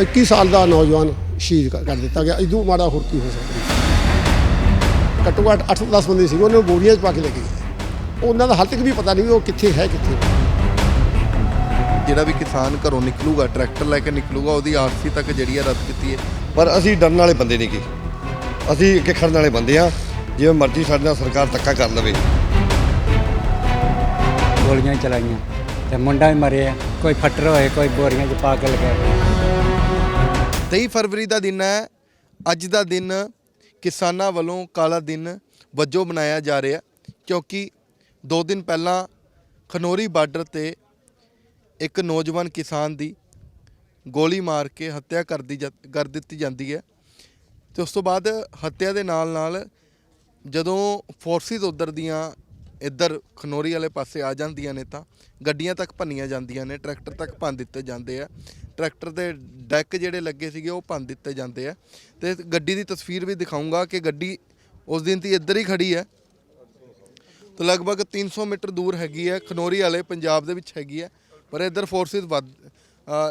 21 ਸਾਲ ਦਾ ਨੌਜਵਾਨ ਸ਼ਹੀਦ ਕਰ ਕਰ ਦਿੱਤਾ ਗਿਆ। ਇਦੋਂ ਮਾੜਾ ਹੋਰ ਕੀ ਹੋ ਸਕਦਾ? ਘੱਟੋ ਘੱਟ 8-10 ਬੰਦੇ ਸੀ ਉਹਨਾਂ ਨੂੰ ਬੋਰੀਆਂ 'ਚ ਪਾ ਕੇ ਲੈ ਕੇ ਗਏ। ਉਹਨਾਂ ਦਾ ਹਾਲ ਤੱਕ ਵੀ ਪਤਾ ਨਹੀਂ ਵੀ ਉਹ ਕਿੱਥੇ ਹੈ ਕਿੱਥੇ ਜਿਹੜਾ ਵੀ ਕਿਸਾਨ ਘਰੋਂ ਨਿਕਲੂਗਾ ਟਰੈਕਟਰ ਲੈ ਕੇ ਨਿਕਲੂਗਾ ਉਹਦੀ ਆਰਸੀ ਤੱਕ ਜਿਹੜੀ ਹੈ ਰੱਦ ਕੀਤੀ ਹੈ। ਪਰ ਅਸੀਂ ਡਰਨ ਵਾਲੇ ਬੰਦੇ ਨਹੀਂ ਗੇ। ਅਸੀਂ ਅੱਗੇ ਖੜਨ ਵਾਲੇ ਬੰਦੇ ਆ ਜਿਵੇਂ ਮਰਜ਼ੀ ਸਾਡੇ ਨਾਲ ਸਰਕਾਰ ਧੱਕਾ ਕਰ ਲਵੇ। ਗੋਲੀਆਂ ਚਲਾਈਆਂ ਤੇ ਮੁੰਡਾ ਵੀ ਮਰਿਆ। ਕੋਈ ਫੱਟਰ ਹੋਏ ਕੋਈ ਬੋਰੀਆਂ 'ਚ ਪਾ ਕੇ ਲਗਾਏ 23 ਫਰਵਰੀ ਦਾ ਦਿਨ ਹੈ। ਅੱਜ ਦਾ ਦਿਨ ਕਿਸਾਨਾਂ ਵੱਲੋਂ ਕਾਲਾ ਦਿਨ ਵਜੋਂ ਮਨਾਇਆ ਜਾ ਰਿਹਾ ਕਿਉਂਕਿ 2 ਦਿਨ ਪਹਿਲਾਂ ਖਨੋਰੀ ਬਾਰਡਰ ਤੇ ਇੱਕ ਨੌਜਵਾਨ ਕਿਸਾਨ ਦੀ ਗੋਲੀ ਮਾਰ ਕੇ ਹੱਤਿਆ ਕਰ ਦੀ ਜਾ- ਕਰ ਦਿੱਤੀ ਜਾਂਦੀ ਹੈ। ਤੇ ਉਸ ਤੋਂ ਬਾਅਦ ਹੱਤਿਆ ਦੇ ਨਾਲ ਨਾਲ ਜਦੋਂ ਫੋਰਸਿਸ ਉਧਰ ਦੀਆਂ ਇੱਧਰ ਖਨੋਰੀ ਵਾਲੇ ਪਾਸੇ ਆ ਜਾਂਦੀਆਂ ਨੇ ਤਾਂ ਗੱਡੀਆਂ ਤੱਕ ਭੰਨੀਆਂ ਜਾਂਦੀਆਂ ਨੇ, ਟਰੈਕਟਰ ਤੱਕ ਭੰਨ ਦਿੱਤੇ ਜਾਂਦੇ ਆ। ਟਰੈਕਟਰ ਦੇ ਡੈਕ ਜਿਹੜੇ ਲੱਗੇ ਸੀਗੇ ਉਹ ਭੰਨ ਦਿੱਤੇ ਜਾਂਦੇ ਆ। ਤੇ ਗੱਡੀ ਦੀ ਤਸਵੀਰ ਵੀ ਦਿਖਾਉਂਗਾ ਕਿ ਗੱਡੀ ਉਸ ਦਿਨ ਦੀ ਇੱਧਰ ਹੀ ਖੜੀ ਹੈ। ਤਾਂ ਲਗਭਗ 300 ਮੀਟਰ ਦੂਰ ਹੈਗੀ ਹੈ, ਖਨੋਰੀ ਵਾਲੇ ਪੰਜਾਬ ਦੇ ਵਿੱਚ ਹੈਗੀ ਹੈ, ਪਰ ਇੱਧਰ ਫੋਰਸਿਸ ਵੱਧ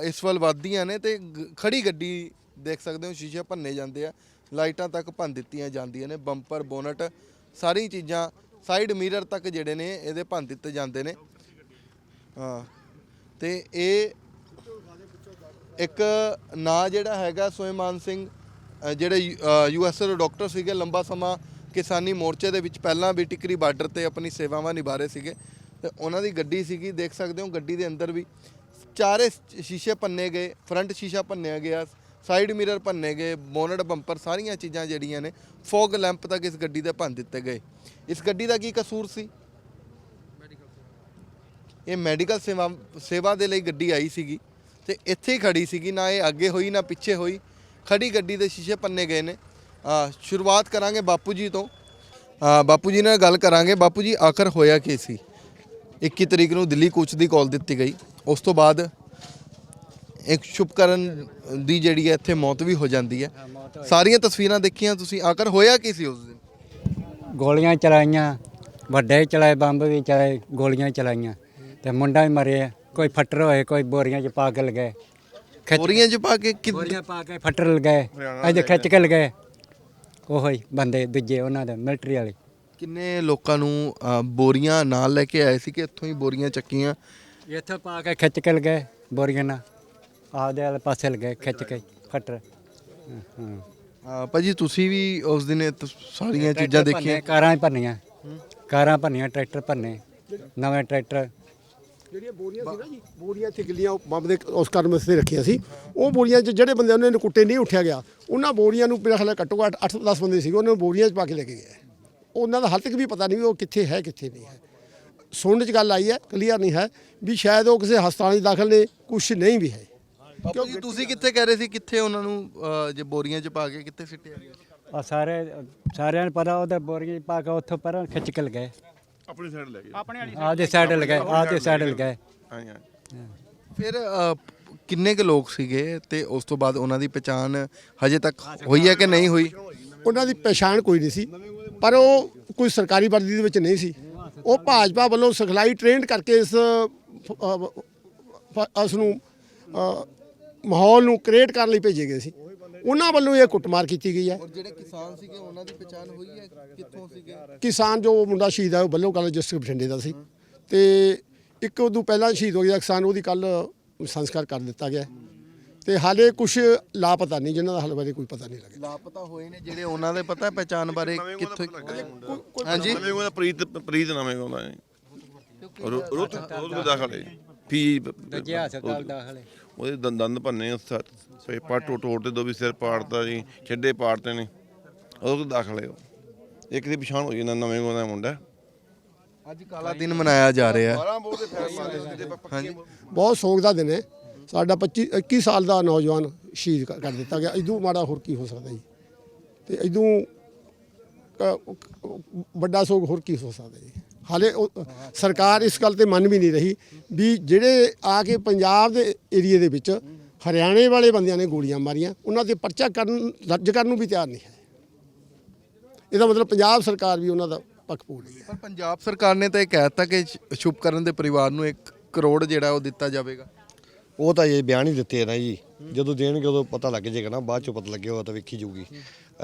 ਇਸ ਵੱਲ ਵੱਧਦੀਆਂ ਨੇ ਤੇ ਗ- ਖੜੀ ਗੱਡੀ ਦੇਖ ਸਕਦੇ ਹੋ, ਸ਼ੀਸ਼ੇ ਭੰਨੇ ਜਾਂਦੇ ਆ, ਲਾਈਟਾਂ ਤੱਕ ਭੰਨ ਦਿੱਤੀਆਂ ਜਾਂਦੀਆਂ ਨੇ, ਬੰਪਰ, ਬੋਨਟ ਸਾਰੀ ਚੀਜ਼ਾਂ ਸਾਈਡ ਮਿਰਰ ਤੱਕ ਜਿਹੜੇ ਨੇ ਇਹਦੇ ਭੰਨ ਦਿੱਤੇ ਜਾਂਦੇ ਨੇ। ਹਾਂ। ਤੇ ਇਹ ਇੱਕ ਨਾਂ ਜਿਹੜਾ ਹੈਗਾ ਸੁਇਮਾਨ ਸਿੰਘ ਜਿਹੜੇ ਯੂ ਐਸ ਦੇ ਡਾਕਟਰ ਸੀਗੇ, ਲੰਬਾ ਸਮਾਂ ਕਿਸਾਨੀ ਮੋਰਚੇ ਦੇ ਵਿੱਚ ਪਹਿਲਾਂ ਵੀ ਟਿਕਰੀ ਬਾਰਡਰ ਤੇ ਆਪਣੀ ਸੇਵਾਵਾਂ ਨਿਭਾ ਰਹੇ ਸੀਗੇ। ਤੇ ਉਹਨਾਂ ਦੀ ਗੱਡੀ ਸੀਗੀ, ਦੇਖ ਸਕਦੇ ਹੋ ਗੱਡੀ ਦੇ ਅੰਦਰ ਵੀ। ਚਾਰੇ ਸ਼ੀਸ਼ੇ ਭੰਨੇ ਗਏ ਫਰੰਟ ਸ਼ੀਸ਼ਾ ਭੰਨਿਆ ਗਿਆ। ਸਾਈਡ ਮਿਰਰ ਭੰਨੇ ਗਏ, ਬੋਨਟ ਬੰਪਰ ਸਾਰੀਆਂ ਚੀਜ਼ਾਂ ਜਿਹੜੀਆਂ ਨੇ, ਫੋਗ ਲੈਂਪ ਤੱਕ ਇਸ ਗੱਡੀ ਦੇ ਭੰਨ ਦਿੱਤੇ ਗਏ। ਇਸ ਗੱਡੀ ਦਾ ਕੀ ਕਸੂਰ ਸੀ? ਇਹ ਮੈਡੀਕਲ ਸੇਵਾ ਸੇਵਾ ਦੇ ਲਈ ਗੱਡੀ ਆਈ ਸੀਗੀ ਤੇ ਇੱਥੇ ਹੀ ਖੜੀ ਸੀਗੀ, ਨਾ ਇਹ ਅੱਗੇ ਹੋਈ, ਨਾ ਪਿੱਛੇ ਹੋਈ। ਖੜੀ ਗੱਡੀ ਦੇ ਸ਼ੀਸ਼ੇ ਪੰਨੇ ਗਏ ਨੇ। ਸ਼ੁਰੂਆਤ ਕਰਾਂਗੇ ਬਾਪੂ ਜੀ ਤੋਂ। ਬਾਪੂ ਜੀ ਨਾਲ ਗੱਲ ਕਰਾਂਗੇ। ਬਾਪੂ ਜੀ ਆਖਰ ਹੋਇਆ ਕੀ ਸੀ? 21 ਤਰੀਕ ਨੂੰ ਦਿੱਲੀ ਕੂਚ ਦੀ ਕਾਲ ਦਿੱਤੀ ਗਈ। ਉਸ ਤੋਂ ਬਾਅਦ ਇੱਕ ਸ਼ੁਭਕਰਨ ਦੀ ਜਿਹੜੀ ਹੈ ਇੱਥੇ ਮੌਤ ਵੀ ਹੋ ਜਾਂਦੀ ਹੈ। ਸਾਰੀਆਂ ਤਸਵੀਰਾਂ ਦੇਖੀਆਂ ਤੁਸੀਂ ਆਖਰ ਹੋਇਆ ਕੀ ਸੀ ਉਸ ਦਿਨ? ਗੋਲੀਆਂ ਚਲਾਈਆਂ ਵੱਡੇ ਚਲਾਏ ਬੰਬ ਵੀ ਚਲਾਏ ਗੋਲੀਆਂ ਚਲਾਈਆਂ। ਤੇ ਮੁੰਡਾ ਵੀ ਮਰਿਆ ਕੋਈ ਫੱਟਰ ਹੋਏ ਕੋਈ ਬੋਰੀਆਂ 'ਚ ਪਾ ਕੇ ਲਗਾਏ ਬੋਰੀਆਂ 'ਚ ਪਾ ਕੇ ਬੋਰੀਆਂ ਪਾ ਕੇ ਫੱਟਰ ਲਗਾਏ ਅਜੇ ਖਿੱਚ ਕੇ ਲਗਾਏ ਉਹੋ ਹੀ ਬੰਦੇ ਦੂਜੇ ਉਹਨਾਂ ਦੇ ਮਿਲਟਰੀ ਵਾਲੇ। ਕਿੰਨੇ ਲੋਕਾਂ ਨੂੰ ਬੋਰੀਆਂ ਨਾਲ ਲੈ ਕੇ ਆਏ ਸੀ ਕਿ ਇੱਥੋਂ ਹੀ ਬੋਰੀਆਂ ਚੱਕੀਆਂ? ਇੱਥੇ ਪਾ ਕੇ ਖਿੱਚ ਕੇ ਲਗਾਏ ਬੋਰੀਆਂ ਨਾਲ। ਆਪਦੇ ਵਾਲੇ ਪਾਸੇ ਲਗਾਏ ਖਿੱਚ ਕੇ ਫੱਟਰ ਹਾਂ। ਅ, ਭਾਜੀ ਤੁਸੀਂ ਵੀ ਉਸ ਦਿਨ ਇਹ ਸਾਰੀਆਂ ਚੀਜ਼ਾਂ ਟਰੈਕਟਰ ਦੇਖੀਆਂ ਕਾਰਾਂ ਹੀ ਭੰਨੀਆਂ। ਕਾਰਾਂ ਭੰਨੀਆਂ ਟਰੈਕਟਰ ਭੰਨੇ ਨਵੇਂ ਟਰੈਕਟਰ। ਜਿਹੜੀਆਂ ਬੋਰੀਆਂ ਸੀ ਨਾ ਜੀ ਬੋਰੀਆਂ ਇੱਥੇ ਗਿੱਲੀਆਂ ਉਹ ਬੰਬ ਦੇ ਉਸ ਕਾਰਨ ਵਾਸਤੇ ਰੱਖੀਆਂ ਸੀ। ਉਹ ਬੋਰੀਆਂ 'ਚ ਜਿਹੜੇ ਬੰਦੇ ਉਹਨਾਂ ਨੇ ਕੁੱਟੇ ਨਹੀਂ ਉੱਠਿਆ ਗਿਆ। ਉਹਨਾਂ ਬੋਰੀਆਂ ਨੂੰ ਮੇਰਾ ਖਿਆਲ ਹੈ ਘੱਟੋ ਘੱਟ 8-10 ਬੰਦੇ ਸੀਗੇ ਉਹਨਾਂ ਨੂੰ ਬੋਰੀਆਂ 'ਚ ਪਾ ਕੇ ਲੈ ਕੇ ਗਏ। ਉਹਨਾਂ ਦਾ ਹਾਲ ਤੱਕ ਵੀ ਪਤਾ ਨਹੀਂ ਵੀ ਉਹ ਕਿੱਥੇ ਹੈ ਕਿੱਥੇ ਨਹੀਂ ਹੈ। ਸੁਣਨ 'ਚ ਗੱਲ ਆਈ ਹੈ ਕਲੀਅਰ ਨਹੀਂ ਹੈ ਵੀ ਸ਼ਾਇਦ ਉਹ ਕਿਸੇ ਹਸਪਤਾਲ 'ਚ ਦਾਖਲ ਨੇ ਕੁਝ ਨਹੀਂ ਵੀ ਹੈ। ਬਾਪੂ ਜੀ ਤੁਸੀਂ ਕਿੱਥੇ ਕਹਿ ਰਹੇ ਸੀ? ਕਿੱਥੇ ਉਹਨਾਂ ਨੂੰ ਅ, ਜੇ ਬੋਰੀਆਂ 'ਚ ਪਾ ਕੇ ਕਿੱਥੇ ਸਿੱਟਿਆ ਗਿਆ? ਆ ਸਾਰੇ ਸਾਰਿਆਂ ਨੂੰ ਪਤਾ ਉਹਦੇ ਬੋਰੀਆਂ 'ਚ ਪਾ ਕੇ ਉੱਥੋਂ ਪਰਾਂ ਖਿੱਚ ਕੇ ਲਗਾਏ। ਆਪਣੀ ਸਾਈਡ ਲੈ ਗਏ। ਆਪਦੇ ਸਾਈਡ ਲਗਾਏ ਆਪਦੇ ਸਾਈਡ ਲਗਾਏ। ਹਾਂ ਹਾਂ ਫਿਰ ਅ, ਕਿੰਨੇ ਕੁ ਲੋਕ ਸੀਗੇ ਤੇ ਉਸ ਤੋਂ ਬਾਅਦ ਉਹਨਾਂ ਦੀ ਪਛਾਣ ਹਜੇ ਤੱਕ ਹੋਈ ਹੈ ਕਿ ਨਹੀਂ ਹੋਈ? ਉਹਨਾਂ ਦੀ ਪਛਾਣ ਕੋਈ ਨਹੀਂ ਸੀ ਪਰ ਉਹ ਕੋਈ ਸਰਕਾਰੀ ਵਰਦੀ ਦੇ ਵਿੱਚ ਨਹੀਂ ਸੀ। ਉਹ ਭਾਜਪਾ ਵੱਲੋਂ ਸਿਖਲਾਈ ਟ੍ਰੇਨਡ ਕਰਕੇ ਇਸ ਉਸ ਨੂੰ ਅ, ਮਾਹੌਲ ਨੂੰ ਕ੍ਰੀਏਟ ਕਰਨ ਲਈ ਭੇਜੇ ਗਏ ਸੀ। ਉਹਨਾਂ ਵੱਲੋਂ ਇਹ ਕੁੱਟਮਾਰ ਕੀਤੀ ਗਈ ਹੈ। ਔਰ ਜਿਹੜੇ ਕਿਸਾਨ ਸੀਗੇ ਉਹਨਾਂ ਦੀ ਪਛਾਣ ਹੋਈ ਹੈ? ਕਿੱਥੋਂ ਸੀਗੇ? ਕਿਸਾਨ ਜੋ ਮੁੰਡਾ ਸ਼ਹੀਦ ਹੈ ਉਹ ਬੱਲੋ ਕਾਲਜ ਡਿਸਟ੍ਰਿਕਟ ਬਠਿੰਡੇ ਦਾ ਸੀ। ਤੇ ਇੱਕ ਉਦੋਂ ਪਹਿਲਾਂ ਸ਼ਹੀਦ ਹੋ ਗਿਆ ਕਿਸਾਨ ਉਹਦੀ ਕੱਲ ਸੰਸਕਾਰ ਕਰ ਦਿੱਤਾ ਗਿਆ। ਤੇ ਹਾਲੇ ਕੁਝ ਲਾਪਤਾ ਨਹੀਂ ਜਿਨ੍ਹਾਂ ਦਾ ਹਾਲੇ ਬਾਰੇ ਕੋਈ ਪਤਾ ਨਹੀਂ ਲੱਗਿਆ। ਲਾਪਤਾ ਹੋਏ ਨੇ ਜਿਹੜੇ ਉਹਨਾਂ ਦੇ ਪਤਾ ਪਛਾਣ ਬਾਰੇ ਕਿੱਥੋਂ ਹਾਂਜੀ ਨਵੇਂ ਉਹਦਾ ਪ੍ਰੀਤ ਪ੍ਰੀਤ ਨਾਮੇ ਉਹਦਾ ਹੈ। ਰੋਤ ਰੋਤ ਦੇ ਦਾਖਲ ਹੈ ਫੀ ਦੂਜੇ ਹਸਪਤਾਲ ਦਾਖਲੇ ਉਹਦੇ ਦੰਦ ਦੰਦ ਭੰਨੇ ਸੇ ਪੱਟ ਟੋੜ ਤੇ ਦੋ ਵੀ ਸਿਰ ਪਾੜਤਾ ਜੀ ਛੱਡੇ ਪਾੜਤੇ ਨੇ। ਉਹ ਦਾਖਲ ਹੈ ਉਹ। ਇੱਕ ਦੀ ਪਛਾਣ ਹੋਈ ਨਾ ਨਵੇਂ ਉਹਦਾ ਮੁੰਡਾ। ਅੱਜ ਕਾਲਾ ਦਿਨ ਮਨਾਇਆ ਜਾ ਰਿਹਾ। ਹੈ 12 ਬੋਲ ਦੇ ਫੈਰ ਹਾਂਜੀ। ਬਹੁਤ ਸੋਗ ਦਾ ਦਿਨ ਹੈ। ਸਾਡਾ 25 21 ਸਾਲ ਦਾ ਨੌਜਵਾਨ ਸ਼ਹੀਦ ਕਰ ਕਰ ਦਿੱਤਾ ਗਿਆ। ਇਦੋਂ ਮਾੜਾ ਹੋਰ ਕੀ ਹੋ ਸਕਦਾ ਜੀ? ਤੇ ਇਦੋਂ ਵੱਡਾ ਸੋਗ ਹੋਰ ਕੀ ਹੋ ਸਕਦਾ ਜੀ? ਹਾਲੇ ਉਹ- ਸਰਕਾਰ ਇਸ ਗੱਲ ਤੇ ਮੰਨ ਵੀ ਨਹੀਂ ਰਹੀ ਵੀ ਜਿਹੜੇ ਆ ਕੇ ਪੰਜਾਬ ਦੇ ਏਰੀਏ ਦੇ ਵਿੱਚ ਹਰਿਆਣੇ ਵਾਲੇ ਬੰਦਿਆਂ ਨੇ ਗੋਲੀਆਂ ਮਾਰੀਆਂ ਉਹਨਾਂ ਤੇ ਪਰਚਾ ਕਰਨ ਦਰਜ ਕਰਨ ਨੂੰ ਵੀ ਤਿਆਰ ਨਹੀਂ ਹੈ। ਇਹਦਾ ਮਤਲਬ ਪੰਜਾਬ ਸਰਕਾਰ ਵੀ ਉਹਨਾਂ ਦਾ ਪੱਖ ਪੂਰ ਰਹੀ ਹੈ। ਪਰ ਪੰਜਾਬ ਸਰਕਾਰ ਨੇ ਤਾਂ ਇਹ ਕਹਿ ਦਿੱਤਾ ਕਿ ਸ਼ੁਭਕਰਨ ਦੇ ਪਰਿਵਾਰ ਨੂੰ 1 ਕਰੋੜ ਜਿਹੜਾ ਉਹ ਦਿੱਤਾ ਜਾਵੇਗਾ। ਉਹ ਤਾਂ ਇਹ ਬਿਆਨ ਹੀ ਦਿੱਤੇ ਆ ਨਾ ਜੀ। ਜਦੋਂ ਦੇਣਗੇ ਉਦੋਂ ਪਤਾ ਲੱਗ ਜਾਏਗਾ ਨਾ ਬਾਅਦ ਚੋਂ ਪਤਾ ਲੱਗੇਗਾ ਤਾਂ ਵੇਖੀ ਜਾਊਗੀ।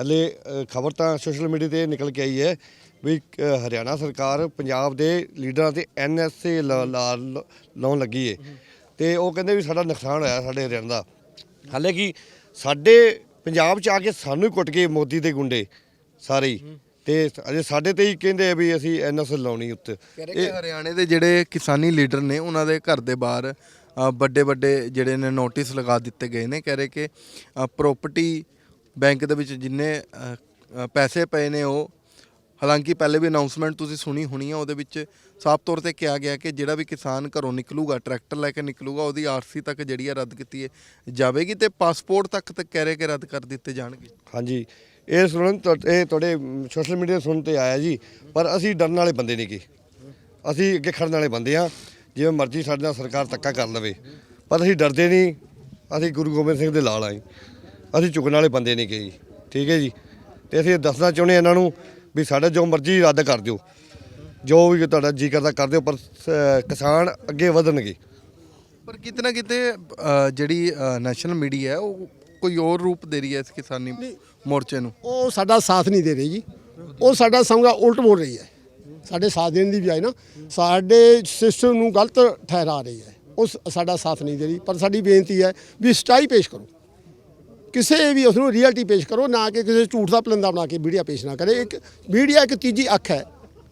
ਹਲੇ ਖਬਰ ਤਾਂ ਸੋਸ਼ਲ ਮੀਡੀਆ ਤੇ ਨਿਕਲ ਕੇ ਆਈ ਹੈ ਵੀ ਹਰਿਆਣਾ ਸਰਕਾਰ ਪੰਜਾਬ ਦੇ ਲੀਡਰਾਂ ਤੇ ਐਨਐਸਏ ਲਾਉਣ ਲੱਗੀ ਏ। ਤੇ ਉਹ ਕਹਿੰਦੇ ਵੀ ਸਾਡਾ ਨੁਕਸਾਨ ਹੋਇਆ ਸਾਡੇ ਹਰਿਆਣਾ ਦਾ। ਹਾਲੇ ਕਿ ਸਾਡੇ ਪੰਜਾਬ ਚ ਆ ਕੇ ਸਾਨੂੰ ਹੀ ਕੁੱਟ ਕੇ ਮੋਦੀ ਦੇ ਗੁੰਡੇ ਸਾਰੇ ਹੀ। ਤੇ ਅਜੇ ਸਾਡੇ ਤੇ ਹੀ ਕਹਿੰਦੇ ਆ ਵੀ ਅਸੀਂ ਐਨਐਸਏ ਲਾਉਣੀ ਉੱਤੇ ਕਿ ਹਰਿਆਣੇ ਦੇ ਜਿਹੜੇ ਕਿਸਾਨੀ ਲੀਡਰ ਨੇ ਉਹਨਾਂ ਦੇ ਘਰ ਦੇ ਬਾਹਰ ਵੱਡੇ ਵੱਡੇ ਜਿਹੜੇ ਨੇ ਨੋਟਿਸ ਲਗਾ ਦਿੱਤੇ ਗਏ ਨੇ। ਕਹਿ ਰਹੇ ਕਿ ਪ੍ਰਾਪਰਟੀ ਬੈਂਕ ਦੇ ਵਿੱਚ ਜਿੰਨੇ ਪੈਸੇ ਪਏ ਨੇ ਉਹ ਹਾਲਾਂਕਿ ਪਹਿਲੇ ਵੀ ਅਨਾਉਂਸਮੈਂਟ ਤੁਸੀਂ ਸੁਣੀ ਹੋਣੀ ਆ, ਉਹਦੇ ਵਿੱਚ ਸਾਫ਼ ਤੌਰ ਤੇ ਕਿਹਾ ਗਿਆ ਕਿ ਜਿਹੜਾ ਵੀ ਕਿਸਾਨ ਘਰੋਂ ਨਿਕਲੂਗਾ, ਟਰੈਕਟਰ ਲੈ ਕੇ ਨਿਕਲੂਗਾ, ਉਹਦੀ ਆਰਸੀ ਤੱਕ ਜਿਹੜੀ ਆ ਰੱਦ ਕੀਤੀ ਜਾਵੇਗੀ ਤੇ ਪਾਸਪੋਰਟ ਤੱਕ ਤੇ ਕਹਿ ਰਹੇ ਕਿ ਰੱਦ ਕਰ ਦਿੱਤੇ ਜਾਣਗੇ। ਹਾਂਜੀ, ਇਹ ਸੁਣਨ ਤੁਹਾ- ਇਹ ਤੁਹਾਡੇ ਸੋਸ਼ਲ ਮੀਡੀਆ ਸੁਣਨ ਤੇ ਆਇਆ ਜੀ, ਪਰ ਅਸੀਂ ਡਰਨ ਵਾਲੇ ਬੰਦੇ ਨਹੀਂ ਗੇ ਅਸੀਂ ਅੱਗੇ ਖੜਨ ਵਾਲੇ ਬੰਦੇ ਆ, ਜਿਵੇਂ ਮਰਜ਼ੀ ਸਾਡੇ ਨਾਲ ਸਰਕਾਰ ਧੱਕਾ ਕਰ ਲਵੇ, ਪਰ ਅਸੀਂ ਡਰਦੇ ਨਹੀਂ ਅਸੀਂ ਗੁਰੂ ਗੋਬਿੰਦ ਸਿੰਘ ਦੇ ਲਾਲ ਆਏ ਅਸੀਂ ਝੁਕਣ ਵਾਲੇ ਬੰਦੇ ਨਹੀਂ ਗੇ ਜੀ, ਠੀਕ ਹੈ ਜੀ। ਤੇ ਅਸੀਂ ਦੱਸਣਾ ਚਾਹੁੰਦੇ ਹਾਂ ਇਹਨਾਂ ਨੂੰ ਵੀ ਸਾਡਾ ਜੋ ਮਰਜ਼ੀ ਰੱਦ ਕਰ ਦਿਓ। ਜੋ ਵੀ ਤੁਹਾਡਾ ਜੀ ਕਰਦਾ ਕਰ ਦਿਓ ਪਰ ਸ- ਕਿਸਾਨ ਅੱਗੇ ਵਧਣਗੇ। ਪਰ ਕਿਤੇ ਨਾ ਕਿਤੇ ਅ, ਜਿਹੜੀ ਨੈਸ਼ਨਲ ਮੀਡੀਆ ਹੈ ਉਹ ਕੋਈ ਹੋਰ ਰੂਪ ਦੇ ਰਹੀ ਹੈ ਇਸ ਕਿਸਾਨੀ ਮੋਰਚੇ ਨੂੰ? ਉਹ ਸਾਡਾ ਸਾਥ ਨਹੀਂ ਦੇ ਰਹੀ ਜੀ। ਉਹ ਸਾਡਾ ਸੰਗਾ ਉਲਟ ਬੋਲ ਰਹੀ ਹੈ। ਸਾਡੇ ਸਾਥ ਦੇਣ ਦੀ ਬਜਾਏ ਨਾ ਸਾਡੇ ਸਿਸਟਮ ਨੂੰ ਗਲਤ ਠਹਿਰਾ ਰਹੀ ਹੈ। ਉਹ ਸ- ਸਾਡਾ ਸਾਥ ਨਹੀਂ ਦੇ ਰਹੀ ਪਰ ਸਾਡੀ ਬੇਨਤੀ ਹੈ ਵੀ ਸਚਾਈ ਪੇਸ਼ ਕਰੋ। ਕਿਸੇ ਵੀ ਉਸ ਨੂੰ ਰਿਐਲਿਟੀ ਪੇਸ਼ ਕਰੋ ਨਾ ਕਿ ਕਿਸੇ ਝੂਠ ਦਾ ਪਲੰਦਾ ਬਣਾ ਕੇ ਮੀਡੀਆ ਪੇਸ਼ ਨਾ ਕਰੇ। ਇੱਕ ਮੀਡੀਆ ਇੱਕ ਤੀਜੀ ਅੱਖ ਹੈ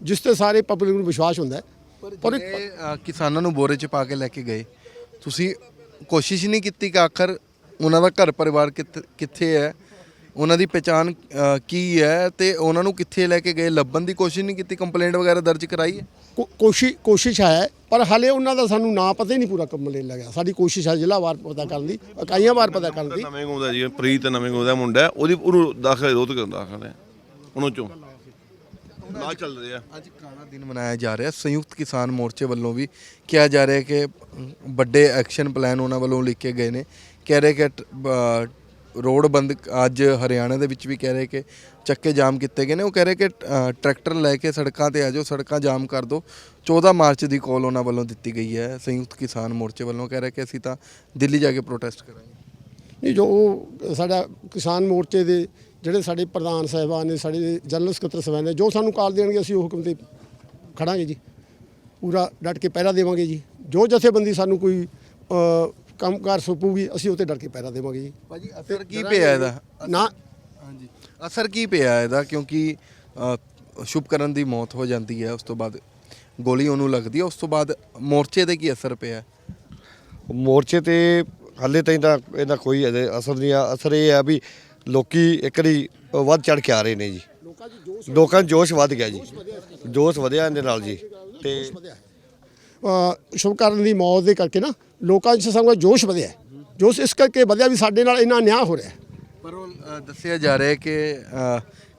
ਜਿਸ ਤੇ ਸਾਰੇ ਪਬਲਿਕ ਨੂੰ ਵਿਸ਼ਵਾਸ ਹੁੰਦਾ ਹੈ। ਪਰ ਕਿਸਾਨਾਂ ਨੂੰ ਬੋਰੇ 'ਚ ਪਾ ਕੇ ਲੈ ਕੇ ਗਏ ਤੁਸੀਂ ਕੋਸ਼ਿਸ਼ ਨਹੀਂ ਕੀਤੀ ਕਿ ਆਖਰ ਉਹਨਾਂ ਦਾ ਘਰ ਪਰਿਵਾਰ ਕਿੱਥੇ ਹੈ? ਉਹਨਾਂ ਦੀ ਪਛਾਣ ਕੀ ਹੈ ਤੇ ਉਹਨਾਂ ਨੂੰ ਕਿੱਥੇ ਲੈ ਕੇ ਗਏ? ਲੱਭਣ ਦੀ ਕੋਸ਼ਿਸ਼ ਨਹੀਂ ਕੀਤੀ ਕੰਪਲੇਂਟ ਵਗੈਰਾ ਦਰਜ ਕਰਾਈ ਹੈ? ਕੋਸ਼ਿਸ਼ ਕੋਸ਼ਿਸ਼ ਹੈ ਪਰ ਹਾਲੇ ਉਹਨਾਂ ਦਾ ਸਾਨੂੰ ਨਾਂ ਪਤਾ ਹੀ ਨਹੀਂ ਪੂਰਾ ਕੰਪਲੀਟ ਲੱਗਿਆ ਸਾਡੀ ਕੋਸ਼ਿਸ਼ ਹੈ ਜ਼ਿਲ੍ਹਾ ਵਾਰ ਪਤਾ ਕਰਨ ਦੀ ਇਕਾਈਆਂ ਵਾਰ ਪਤਾ ਕਰਨ ਦੀ। ਨਵੇਂ ਗਾਉਂਦਾ ਜੀ ਪ੍ਰੀਤ ਨਵੇਂ ਗਾਉਂਦਾ ਮੁੰਡਾ ਉਹਦੀ ਉਹਨੂੰ ਦਾਖਲ ਰੋਤ ਕਰ ਦਾਖਲ ਹੈ ਉਹਨੂੰ ਚੋਂ। ਨਾ ਚੱਲ ਰਿਹਾ। ਅੱਜ ਕਾਲਾ ਦਿਨ ਮਨਾਇਆ ਜਾ ਰਿਹਾ ਸੰਯੁਕਤ ਕਿਸਾਨ ਮੋਰਚੇ ਵੱਲੋਂ ਵੀ ਕਿਹਾ ਜਾ ਰਿਹਾ ਕਿ ਵੱਡੇ ਐਕਸ਼ਨ ਪਲਾਨ ਉਹਨਾਂ ਵੱਲੋਂ ਲਿਖੇ ਗਏ ਨੇ। ਕਹਿ ਰਹੇ ਕਿ ਰੋਡ ਬੰਦ ਅੱਜ ਹਰਿਆਣਾ ਦੇ ਵਿੱਚ ਵੀ ਕਹਿ ਰਹੇ ਕਿ ਚੱਕੇ ਜਾਮ ਕੀਤੇ ਗਏ ਨੇ। ਉਹ ਕਹਿ ਰਹੇ ਕਿ ਟਰੈਕਟਰ ਲੈ ਕੇ ਸੜਕਾਂ ਤੇ ਆ ਜਾਓ, ਸੜਕਾਂ ਜਾਮ ਕਰ ਦਿਓ। 14 ਮਾਰਚ ਦੀ ਕਾਲ ਉਹਨਾਂ ਵੱਲੋਂ ਦਿੱਤੀ ਗਈ ਹੈ। ਸੰਯੁਕਤ ਕਿਸਾਨ ਮੋਰਚੇ ਵੱਲੋਂ ਕਹਿ ਰਹੇ ਕਿ ਅਸੀਂ ਤਾਂ ਦਿੱਲੀ ਜਾ ਕੇ ਪ੍ਰੋਟੈਸਟ ਕਰਾਂਗੇ। ਨਹੀਂ, ਜੋ ਉਹ ਸਾਡਾ ਕਿਸਾਨ ਮੋਰਚੇ ਦੇ ਜਿਹੜੇ ਸਾਡੇ ਪ੍ਰਧਾਨ ਸਾਹਿਬਾਨ ਨੇ, ਸਾਡੇ ਜਨਰਲ ਸਕੱਤਰ ਸਾਹਿਬਾਨ ਨੇ, ਜੋ ਸਾਨੂੰ ਕਾਲ ਦੇਣਗੇ, ਅਸੀਂ ਉਹ ਹੁਕਮ ਤੇ ਖੜਾਂਗੇ ਜੀ। ਪੂਰਾ ਡਟ ਕੇ ਪਹਿਰਾ ਦੇਵਾਂਗੇ ਜੀ। ਜੋ ਜਥੇਬੰਦੀ ਸਾਨੂੰ ਕੋਈ ਕੰਮਕਾਰ ਸੌਂਪੂਗੀ ਅਸੀਂ ਉਹ ਤੇ ਡਟ ਕੇ ਪਹਿਰਾ ਦੇਵਾਂਗੇ ਜੀ। ਭਾਜੀ ਅਸਰ ਕੀ ਪਿਆ ਇਹਦਾ? ਨਾ। ਹਾਂਜੀ। ਅਸਰ ਕੀ ਪਿਆ ਇਹਦਾ? ਕਿਉਂਕਿ ਸ਼ੁਭਕਰਨ ਦੀ ਮੌਤ ਹੋ ਜਾਂਦੀ ਹੈ ਉਸ ਤੋਂ ਬਾਅਦ ਗੋਲੀ ਉਹਨੂੰ ਲੱਗਦੀ ਹੈ ਉਸ ਤੋਂ ਬਾਅਦ ਮੋਰਚੇ ਤੇ ਕੀ ਅਸਰ ਪਿਆ? ਮੋਰਚੇ ਤੇ ਹਾਲੇ ਤਾਈਂ ਤਾਂ ਇਹਦਾ ਕੋਈ ਅਸਰ ਨਹੀਂ ਆ। ਅਸਰ ਇਹ ਆ ਵੀ ਲੋਕੀ ਇੱਕ ਵਾਰੀ ਵੱਧ ਚੜ ਕੇ ਆ ਰਹੇ ਨੇ ਜੀ। ਲੋਕਾਂ 'ਚ ਜੋਸ਼ ਵੱਧ ਗਿਆ। ਜੀ। ਜੋਸ਼ ਵਧਿਆ ਇਹਦੇ ਨਾਲ ਜੀ। ਤੇ ਸ਼ੁਭਕਰਨ ਦੀ ਮੌਤ ਦੇ ਕਰਕੇ ਨਾ ਲੋਕਾਂ 'ਚ ਸੰਗਾ ਜੋਸ਼ ਵਧਿਆ ਜੋਸ਼ ਇਸ ਕਰਕੇ ਵਧਿਆ ਵੀ ਸਾਡੇ ਨਾਲ ਇੰਨਾ ਨਿਆਂ ਹੋ ਰਿਹਾ ਪਰ ਉਹ ਅ, ਦੱਸਿਆ ਜਾ ਰਿਹਾ ਹੈ ਕਿ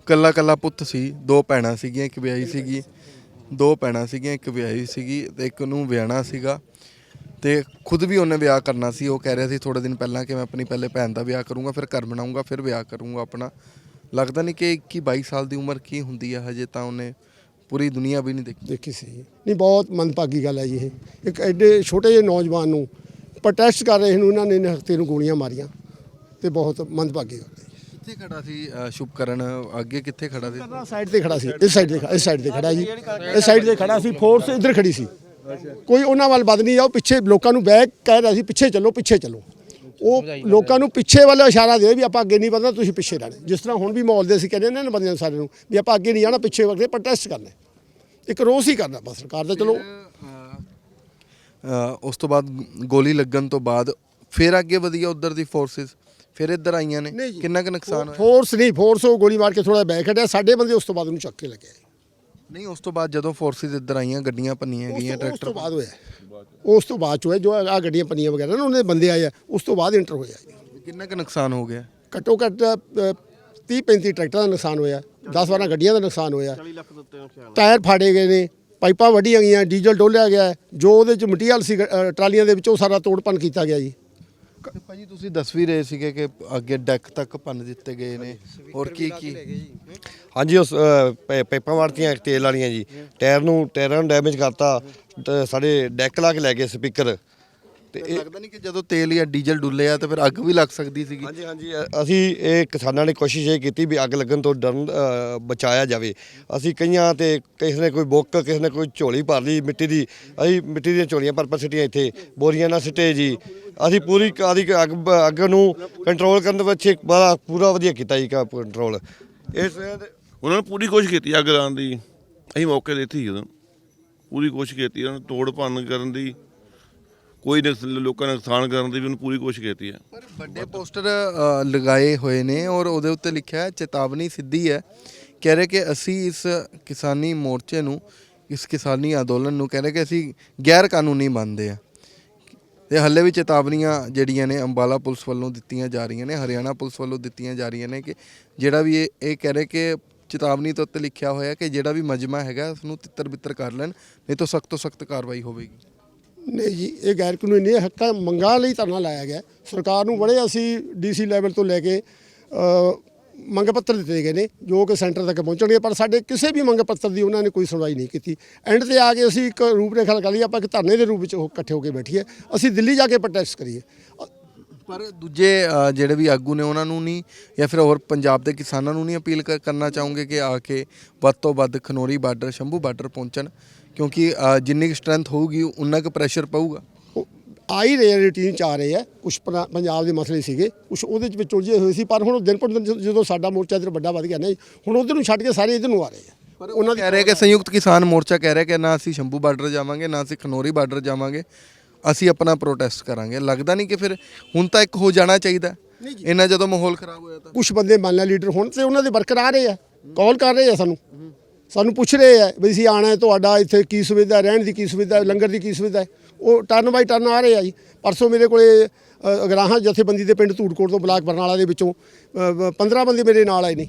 ਕੱਲਾ ਕੱਲਾ ਪੁੱਤ ਸੀ ਦੋ ਭੈਣਾਂ ਸੀਗੀਆਂ ਇੱਕ ਵਿਆਹੀ ਸੀਗੀ ਦੋ ਭੈਣਾਂ ਸੀਗੀਆਂ ਇੱਕ ਵਿਆਹੀ ਸੀਗੀ ਤੇ ਇੱਕ ਨੂੰ ਵਿਆਹਣਾ ਸੀਗਾ ਤੇ ਖੁਦ ਵੀ ਉਹਨੇ ਵਿਆਹ ਕਰਨਾ ਸੀ। ਉਹ ਕਹਿ ਰਿਹਾ ਸੀ ਥੋੜੇ ਦਿਨ ਪਹਿਲਾਂ ਕਿ ਮੈਂ ਆਪਣੀ ਪਹਿਲੇ ਭੈਣ ਦਾ ਵਿਆਹ ਕਰੂੰਗਾ ਫਿਰ ਘਰ ਬਣਾਉਂਗਾ ਫਿਰ ਵਿਆਹ ਕਰੂੰਗਾ ਆਪਣਾ। ਲੱਗਦਾ ਨਹੀਂ ਕਿ 21 22 ਸਾਲ ਦੀ ਉਮਰ ਕੀ ਹੁੰਦੀ ਹੈ ਹਜੇ ਤਾਂ ਉਹਨੇ ਪੂਰੀ ਦੁਨੀਆ ਵੀ ਨਹੀਂ ਦੇਖੀ। ਦੇਖੀ ਸੀ। ਨਹੀਂ ਬਹੁਤ ਮੰਦਭਾਗੀ ਗੱਲ ਹੈ ਜੀ ਇਹ। ਇੱਕ ਐਡੇ ਛੋਟੇ ਜਿਹੇ ਨੌਜਵਾਨ ਨੂੰ ਪ੍ਰੋਟੈਸਟ ਕਰ ਰਹੇ ਨੂੰ ਇਹਨਾਂ ਨੇ ਹਫ਼ਤੇ ਨੂੰ ਗੋਲੀਆਂ ਮਾਰੀਆਂ। ਤੇ ਬਹੁਤ ਮੰਦਭਾਗੀ ਗੱਲ ਹੈ। ਕਿੱਥੇ ਖੜਾ ਸੀ ਸ਼ੁਭਕਰਨ? ਅੱਗੇ ਕਿੱਥੇ ਖੜਾ ਸੀ? ਸਾਈਡ ਤੇ ਖੜਾ ਸੀ। ਇਸ ਸਾਈਡ ਤੇ ਇਸ ਸਾਈਡ ਤੇ ਖੜਾ ਜੀ। ਇਸ ਸਾਈਡ ਤੇ ਖੜਾ ਸੀ ਫੋਰਸ ਇੱਧਰ ਖੜੀ ਸੀ। ਕੋਈ ਉਹਨਾਂ ਵੱਲ ਵੱਧ ਨਹੀਂ ਜਾਓ ਪਿੱਛੇ ਲੋਕਾਂ ਨੂੰ ਬੈਕ ਕਹਿ ਰਿਹਾ ਸੀ ਪਿੱਛੇ ਚੱਲੋ ਪਿੱਛੇ ਚੱਲੋ। ਉਹ ਲੋਕਾਂ ਨੂੰ। ਪਿੱਛੇ ਵੱਲ ਇਸ਼ਾਰਾ ਦੇ ਵੀ ਆਪਾਂ ਅੱਗੇ ਨਹੀਂ ਵਧਣਾ ਤੁਸੀਂ ਪਿੱਛੇ ਰਹਿਣਾ। ਜਿਸ ਤਰ੍ਹਾਂ ਹੁਣ ਵੀ ਮਾਹੌਲ ਦੇ ਅਸੀਂ ਕਹਿੰਦੇ ਨੇ ਨਾ ਬੰਦਿਆਂ ਨੂੰ ਸਾਰਿਆਂ ਨੂੰ ਵੀ ਆਪਾਂ ਅੱਗੇ ਨਹੀਂ ਜਾਣਾ ਪਿੱਛੇ ਵਗਦੇ ਪ੍ਰੋਟੈਸਟ ਕਰਨਾ। ਇੱਕ ਰੋਸ ਹੀ ਕਰਨਾ ਬਸ ਸਰਕਾਰ ਦਾ ਚਲੋ। ਉਸ ਤੋਂ ਬਾਅਦ ਗੋਲੀ ਲੱਗਣ ਤੋਂ ਬਾਅਦ ਫਿਰ ਅੱਗੇ ਵਧੀਆ ਉਧਰ ਦੀ ਫੋਰਸਿਸ ਫਿਰ ਇੱਧਰ ਆਈਆਂ ਨੇ। ਕਿੰਨਾ ਕੁ ਨੁਕਸਾਨ ਹੋਇਆ? ਫੋਰਸ ਨਹੀਂ ਫੋਰਸ ਉਹ ਗੋਲੀ ਮਾਰ ਕੇ ਥੋੜਾ ਬੈਕ ਹਟਿਆ ਸਾਡੇ ਬੰਦੇ ਉਸ ਤੋਂ ਬਾਅਦ ਉਹਨੂੰ ਚੱਕ ਕੇ ਲੱਗੇ ਨਹੀਂ ਉਸ ਤੋਂ ਬਾਅਦ ਜਦੋਂ ਫੋਰਸਿਸ ਇੱਧਰ ਆਈਆਂ ਗੱਡੀਆਂ ਭੰਨੀਆਂ ਗਈਆਂ ਉਸ ਤੋਂ ਟਰੈਕਟਰ ਬਾਅਦ ਹੋਇਆ। ਉਸ ਤੋਂ ਬਾਅਦ ਚ ਹੋਇਆ ਜੋ ਆ ਗੱਡੀਆਂ ਪੰਨੀਆਂ ਵਗੈਰਾ ਨਾ ਉਹਨੇ ਬੰਦੇ ਆਏ ਆ ਉਸ ਤੋਂ ਬਾਅਦ ਇੰਟਰ ਹੋਇਆ। ਜੀ ਕਿੰਨਾ ਕੁ ਨੁਕਸਾਨ ਹੋ ਗਿਆ? ਘੱਟੋ ਘੱਟ 30 35 ਟਰੈਕਟਰਾਂ ਦਾ ਨੁਕਸਾਨ ਹੋਇਆ 10 12 ਗੱਡੀਆਂ ਦਾ ਨੁਕਸਾਨ ਹੋਇਆ। ਟਾਇਰ ਫਾੜੇ ਗਏ ਨੇ ਪਾਈਪਾਂ ਵੱਢੀਆਂ ਗਈਆਂ ਡੀਜ਼ਲ ਡੋਲਿਆ ਗਿਆ। ਹੈ। ਜੋ ਉਹਦੇ ਚ ਮਟੀਰੀਅਲ ਸੀ ਅ, ਟਰਾਲੀਆਂ ਦੇ ਵਿੱਚ ਉਹ ਸਾਰਾ ਤੋੜਪਨ ਕੀਤਾ ਗਿਆ ਜੀ। ਤੇ ਭਾਜੀ ਤੁਸੀਂ ਦੱਸ ਵੀ ਰਹੇ ਸੀਗੇ ਕਿ ਅੱਗੇ ਡੈਕ ਤੱਕ ਭੰਨ ਦਿੱਤੇ ਗਏ ਨੇ। ਔਰ ਕੀ ਕੀ? ਹਾਂਜੀ ਉਸ ਅ, ਪੈ- ਪਾਈਪਾਂ ਵੜਤੀਆਂ ਤੇਲ ਵਾਲੀਆਂ ਜੀ। ਟਾਇਰ ਨੂੰ ਟਾਇਰਾਂ ਨੂੰ ਡੈਮੇਜ ਕਰਤਾ। ਤੇ ਸਾਡੇ ਡੈਕ ਲਾ ਕੇ ਲੈ ਗਏ ਸਪੀਕਰ ਤੇ ਲੱਗਦਾ ਨਹੀਂ ਕਿ ਜਦੋਂ ਤੇਲ ਜਾਂ ਡੀਜ਼ਲ ਡੁੱਲਿਆ ਤਾਂ ਫਿਰ ਅੱਗ ਵੀ ਲੱਗ ਸਕਦੀ ਸੀਗੀ। ਹਾਂਜੀ ਹਾਂਜੀ ਅ- ਅਸੀਂ ਇਹ ਕਿਸਾਨਾਂ ਨੇ ਕੋਸ਼ਿਸ਼ ਇਹ ਕੀਤੀ ਵੀ ਅੱਗ ਲੱਗਣ ਤੋਂ ਡਰਨ ਅ, ਬਚਾਇਆ ਜਾਵੇ। ਅਸੀਂ ਕਈਆਂ ਤੇ ਕਿਸੇ ਨੇ ਕੋਈ ਬੁੱਕ ਕਿਸੇ ਨੇ ਕੋਈ ਝੋਲੀ ਭਰ ਲਈ ਮਿੱਟੀ ਦੀ ਅਸੀਂ ਮਿੱਟੀ ਦੀਆਂ ਝੋਲੀਆਂ ਪਰ ਪਰ ਸਿੱਟੀਆਂ ਇੱਥੇ ਬੋਰੀਆਂ ਨਾਲ ਸਿੱਟੇ ਜੀ। ਅਸੀਂ ਪੂਰੀ ਆਦੀ ਅੱਗ ਅੱਗ ਨੂੰ ਕੰਟਰੋਲ ਕਰਨ ਦੇ ਵਿੱਚ ਇੱਕ ਬੜਾ ਪੂਰਾ ਵਧੀਆ ਕੀਤਾ ਜੀ ਕੰਟਰੋਲ ਇਸ ਉਹਨਾਂ ਨੇ ਪੂਰੀ ਕੋਸ਼ਿਸ਼ ਕੀਤੀ ਅੱਗ ਲਾਉਣ ਦੀ। ਅਸੀਂ ਮੌਕੇ ਦਿੱਤੀ ਉਦੋਂ ਪੂਰੀ ਕੋਸ਼ਿਸ਼ ਕੀਤੀ ਉਹਨਾਂ ਨੂੰ ਤੋੜ ਭੰਨ ਕਰਨ ਦੀ। ਕੋਈ ਨੁਕਸ- ਲੋਕਾਂ ਦਾ ਨੁਕਸਾਨ ਕਰਨ ਦੀ ਵੀ ਉਹਨੂੰ ਪੂਰੀ ਕੋਸ਼ਿਸ਼ ਕੀਤੀ ਹੈ। ਪਰ ਵੱਡੇ ਪੋਸਟਰ ਅ, ਲਗਾਏ ਹੋਏ ਨੇ ਔਰ ਉਹਦੇ ਉੱਤੇ ਲਿਖਿਆ ਹੈ ਚੇਤਾਵਨੀ ਸਿੱਧੀ ਹੈ। ਕਹਿ ਰਹੇ ਕਿ ਅਸੀਂ ਇਸ ਕਿਸਾਨੀ ਮੋਰਚੇ ਨੂੰ ਇਸ ਕਿਸਾਨੀ ਅੰਦੋਲਨ ਨੂੰ ਕਹਿ ਰਹੇ ਕਿ ਅਸੀਂ ਗੈਰ ਕਾਨੂੰਨੀ ਮੰਨਦੇ ਆ ਤੇ ਹੱਲੇ ਵੀ ਚੇਤਾਵਨੀਆਂ ਜਿਹੜੀਆਂ ਨੇ ਅੰਬਾਲਾ ਪੁਲਿਸ ਵੱਲੋਂ ਦਿੱਤੀਆਂ ਜਾ ਰਹੀਆਂ ਨੇ ਹਰਿਆਣਾ ਪੁਲਿਸ ਵੱਲੋਂ ਦਿੱਤੀਆਂ ਜਾ ਰਹੀਆਂ ਨੇ ਕਿ ਜਿਹੜਾ ਵੀ ਇਹ ਇਹ ਕਹਿ ਰਹੇ ਕਿ ਚੇਤਾਵਨੀ ਦੇ ਉੱਤੇ ਲਿਖਿਆ ਹੋਇਆ ਕਿ ਜਿਹੜਾ ਵੀ ਮਜਮਾ ਹੈਗਾ ਉਸ ਨੂੰ ਤਿੱਤਰ ਬਿੱਤਰ ਕਰ ਲੈਣ ਨਹੀਂ ਤਾਂ ਸਖਤ ਤੋਂ ਸਖਤ ਕਾਰਵਾਈ ਹੋਵੇਗੀ। ਨਹੀਂ ਜੀ ਇਹ ਗੈਰ ਕਾਨੂੰਨੀ ਹੈ, ਹੱਕਾਂ ਮੰਗਾਂ ਲਈ ਧਰਨਾ ਲਾਇਆ ਗਿਆ। ਸਰਕਾਰ ਨੂੰ ਬੜੇ ਅਸੀਂ ਡੀਸੀ ਲੈਵਲ ਤੋਂ ਲੈ ਕੇ ਮੰਗ ਪੱਤਰ ਦਿੱਤੇ ਗਏ ਨੇ ਜੋ ਕਿ ਸੈਂਟਰ ਤੱਕ ਪਹੁੰਚਣਗੇ ਪਰ ਸਾਡੇ ਕਿਸੇ ਵੀ ਮੰਗ ਪੱਤਰ ਦੀ ਉਹਨਾਂ ਨੇ ਕੋਈ ਸੁਣਵਾਈ ਨਹੀਂ ਕੀਤੀ। ਐਂਡ ਤੇ ਆ ਕੇ ਅਸੀਂ ਇੱਕ ਰੂਪਰੇਖਾ ਲਗਾ ਲਈ ਆਪਾਂ ਇੱਕ ਧਰਨੇ ਦੇ ਰੂਪ ਵਿੱਚ ਉਹ ਇਕੱਠੇ ਹੋ ਕੇ ਬੈਠੀਏ। ਅਸੀਂ ਦਿੱਲੀ ਜਾ ਕੇ ਪ੍ਰੋਟੈਸਟ ਕਰੀਏ। ਪਰ ਦੂਜੇ ਜਿਹੜੇ ਵੀ ਆਗੂ ਨੇ ਉਹਨਾਂ ਨੂੰ ਨਹੀਂ ਜਾਂ ਫਿਰ ਹੋਰ ਪੰਜਾਬ ਦੇ ਕਿਸਾਨਾਂ ਨੂੰ ਨਹੀਂ ਅਪੀਲ ਕਰ- ਕਰਨਾ ਚਾਹੋਗੇ ਕਿ ਆ ਕੇ ਵੱਧ ਤੋਂ ਵੱਧ ਖਨੋਰੀ ਬਾਰਡਰ ਸ਼ੰਭੂ ਬਾਰਡਰ ਪਹੁੰਚਣ? ਕਿਉਂਕਿ ਜਿੰਨੀ ਕੁ ਸਟਰੈਂਥ ਹੋਊਗੀ ਉਨਾ ਕੁ ਪ੍ਰੈਸ਼ਰ ਪਊਗਾ। ਆ ਹੀ ਰਹੇ ਰੂਟੀਨ ਚ ਆ ਰਹੇ ਆ ਕੁਝ ਪੰਜਾਬ ਦੇ ਮਸਲੇ ਸੀਗੇ ਕੁਝ ਉਹਦੇ ਚ ਵਿੱਚ ਉਲਝੇ ਹੋਏ ਸੀ ਪਰ ਹੁਣ ਦਿਨ ਪਰ ਦਿਨ ਜਦੋਂ ਸਾਡਾ ਮੋਰਚਾ ਇਧਰ ਵੱਡਾ ਵੱਧ ਗਿਆ ਨਾ ਹੁਣ ਉਧਰ ਨੂੰ ਛੱਡ ਕੇ ਸਾਰੇ ਇਧਰ ਨੂੰ ਆ ਰਹੇ ਆ। ਪਰ ਉਹਨਾਂ ਕਹਿ ਰਹੇ ਕਿ ਸੰਯੁਕਤ ਕਿਸਾਨ ਮੋਰਚਾ ਕਹਿ ਰਿਹਾ ਕਿ ਨਾ ਅਸੀਂ ਸ਼ੰਭੂ ਬਾਰਡਰ ਜਾਵਾਂਗੇ ਨਾ ਅਸੀਂ ਖਨੋਰੀ ਬਾਰਡਰ ਜਾਵਾਂਗੇ ਅਸੀਂ ਆਪਣਾ ਪ੍ਰੋਟੈਸਟ ਕਰਾਂਗੇ। ਲੱਗਦਾ ਨਹੀਂ ਕਿ ਫਿਰ ਹੁਣ ਤਾਂ ਇੱਕ ਹੋ ਜਾਣਾ ਚਾਹੀਦਾ। ਇਹਨਾਂ ਜਦੋਂ ਮਾਹੌਲ ਖਰਾਬ ਹੋਇਆ ਤਾਂ। ਕੁਝ ਬੰਦੇ ਮੰਨ ਲਿਆ ਲੀਡਰ ਹੁਣ ਤੇ ਉਹਨਾਂ ਦੇ ਵਰਕਰ ਆ ਰਹੇ ਆ ਕਾਲ ਕਰ ਰਹੇ ਆ ਸਾਨੂੰ? ਸਾਨੂੰ ਪੁੱਛ ਰਹੇ ਆ ਵੀ ਅਸੀਂ ਆਣਾ ਹੈ ਤੁਹਾਡਾ ਇੱਥੇ ਕੀ ਸੁਵਿਧਾ ਰਹਿਣ ਦੀ ਕੀ ਸੁਵਿਧਾ ਹੈ, ਲੰਗਰ ਦੀ ਕੀ ਸੁਵਿਧਾ ਹੈ? ਉਹ ਟਰਨ ਬਾਈ ਟਰਨ ਆ ਰਹੇ ਆ ਜੀ। ਪਰਸੋਂ ਮੇਰੇ ਕੋਲੇ ਅਗਰਾਹਾਂ ਜਥੇਬੰਦੀ ਦੇ ਪਿੰਡ ਧੂੜਕੋਟ ਤੋਂ ਬਲਾਕ ਬਰਨਾਲਾ ਦੇ ਵਿੱਚੋਂ 15 ਬੰਦੇ ਮੇਰੇ ਨਾਲ ਆਏ ਨੇ।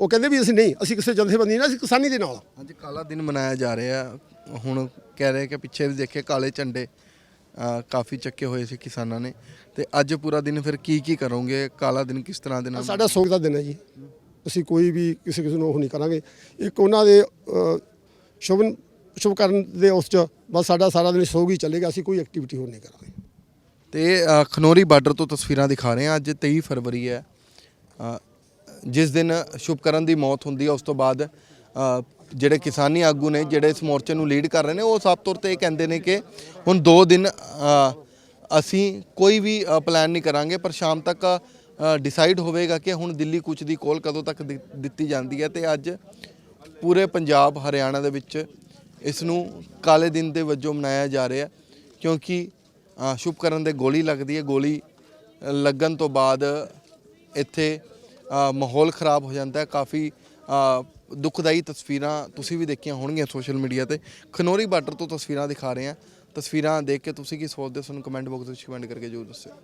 ਉਹ ਕਹਿੰਦੇ ਵੀ ਅਸੀਂ ਨਹੀਂ ਅਸੀਂ ਕਿਸੇ ਜਥੇਬੰਦੀ ਨਾਲ ਅਸੀਂ ਕਿਸਾਨੀ ਦੇ ਨਾਲ ਆ। ਅੱਜ ਕਾਲਾ ਦਿਨ ਮਨਾਇਆ ਜਾ ਰਿਹਾ। ਹੁਣ ਕਹਿ ਰਹੇ ਕਿ ਪਿੱਛੇ ਵੀ ਦੇਖੇ ਕਾਲੇ ਝੰਡੇ ਕਾਫੀ ਚੱਕੇ ਹੋਏ ਸੀ ਕਿਸਾਨਾਂ ਨੇ। ਤੇ ਅੱਜ ਪੂਰਾ ਦਿਨ ਫਿਰ ਕੀ ਕੀ ਕਰੋਗੇ? ਕਾਲਾ ਦਿਨ ਕਿਸ ਤਰ੍ਹਾਂ ਦੇ ਨਾਲ ਸਾਡਾ ਸੋਗ ਦਾ ਦਿਨ ਹੈ ਜੀ। ਅਸੀਂ ਕੋਈ ਵੀ ਕਿਸੇ ਕਿਸੇ ਨੂੰ ਉਹ ਨਹੀਂ ਕਰਾਂਗੇ। ਇੱਕ ਉਹਨਾਂ ਦੇ ਅ, ਸ਼ੁਭ ਸ਼ੁਭ ਕਰਨ ਦੇ ਉਸ ਚ ਬਸ ਸਾਡਾ ਸਾਰਾ ਦਿਨ ਸੋਗ ਹੀ ਚੱਲੇਗਾ ਅਸੀਂ ਕੋਈ ਐਕਟੀਵਿਟੀ ਹੋਰ ਨਹੀਂ ਕਰਾਂਗੇ। ਤੇ ਅ, ਖਨੋਰੀ ਬਾਰਡਰ ਤੋਂ ਤਸਵੀਰਾਂ ਦਿਖਾ ਰਹੇ ਹਾਂ ਅੱਜ 23 ਫਰਵਰੀ ਹੈ। ਅ, ਜਿਸ ਦਿਨ ਸ਼ੁਭਕਰਨ ਦੀ ਮੌਤ ਹੁੰਦੀ ਹੈ ਉਸ ਤੋਂ ਬਾਅਦ ਅ, ਜਿਹੜੇ ਕਿਸਾਨੀ ਆਗੂ ਨੇ ਜਿਹੜੇ ਇਸ ਮੋਰਚੇ ਨੂੰ ਲੀਡ ਕਰ ਰਹੇ ਨੇ ਉਹ ਸਾਫ਼ ਤੌਰ ਤੇ ਇਹ ਕਹਿੰਦੇ ਨੇ ਕਿ ਹੁਣ 2 ਦਿਨ ਅ, ਅਸੀਂ ਕੋਈ ਵੀ ਪਲਾਨ ਨਹੀਂ ਕਰਾਂਗੇ ਪਰ ਸ਼ਾਮ ਤੱਕ ਡਿਸਾਈਡ ਹੋਵੇਗਾ ਕਿ ਹੁਣ ਦਿੱਲੀ ਕੁਝ ਦੀ ਕੋਲ ਕਦੋਂ ਤੱਕ ਦਿ- ਦਿੱਤੀ ਜਾਂਦੀ ਹੈ ਤੇ ਅੱਜ ਪੂਰੇ ਪੰਜਾਬ ਹਰਿਆਣਾ ਦੇ ਵਿੱਚ ਇਸ ਨੂੰ ਕਾਲੇ ਦਿਨ ਦੇ ਵਜੋਂ ਮਨਾਇਆ ਜਾ ਰਿਹਾ ਕਿਉਂਕਿ ਸ਼ੁਭਕਰਨ ਦੇ ਗੋਲੀ ਲੱਗਦੀ ਹੈ ਗੋਲੀ ਲੱਗਣ ਤੋਂ ਬਾਅਦ ਇੱਥੇ ਮਾਹੌਲ ਖਰਾਬ ਹੋ ਜਾਂਦਾ ਹੈ ਕਾਫੀ ਅ, ਦੁਖਦਾਈ ਤਸਵੀਰਾਂ ਤੁਸੀਂ ਵੀ ਦੇਖੀਆਂ ਹੋਣਗੀਆਂ ਸੋਸ਼ਲ ਮੀਡੀਆ ਤੇ। ਖਨੋਰੀ ਬਾਰਡਰ ਤੋਂ ਤਸਵੀਰਾਂ ਦਿਖਾ ਰਹੇ ਹਾਂ। ਤਸਵੀਰਾਂ ਦੇਖ ਕੇ ਤੁਸੀਂ ਕੀ ਸੋਚਦੇ ਹੋ? ਸਾਨੂੰ ਕਮੈਂਟ ਬਾਕਸ ਵਿੱਚ ਕਮੈਂਟ ਕਰਕੇ ਜ਼ਰੂਰ ਦੱਸਿਓ।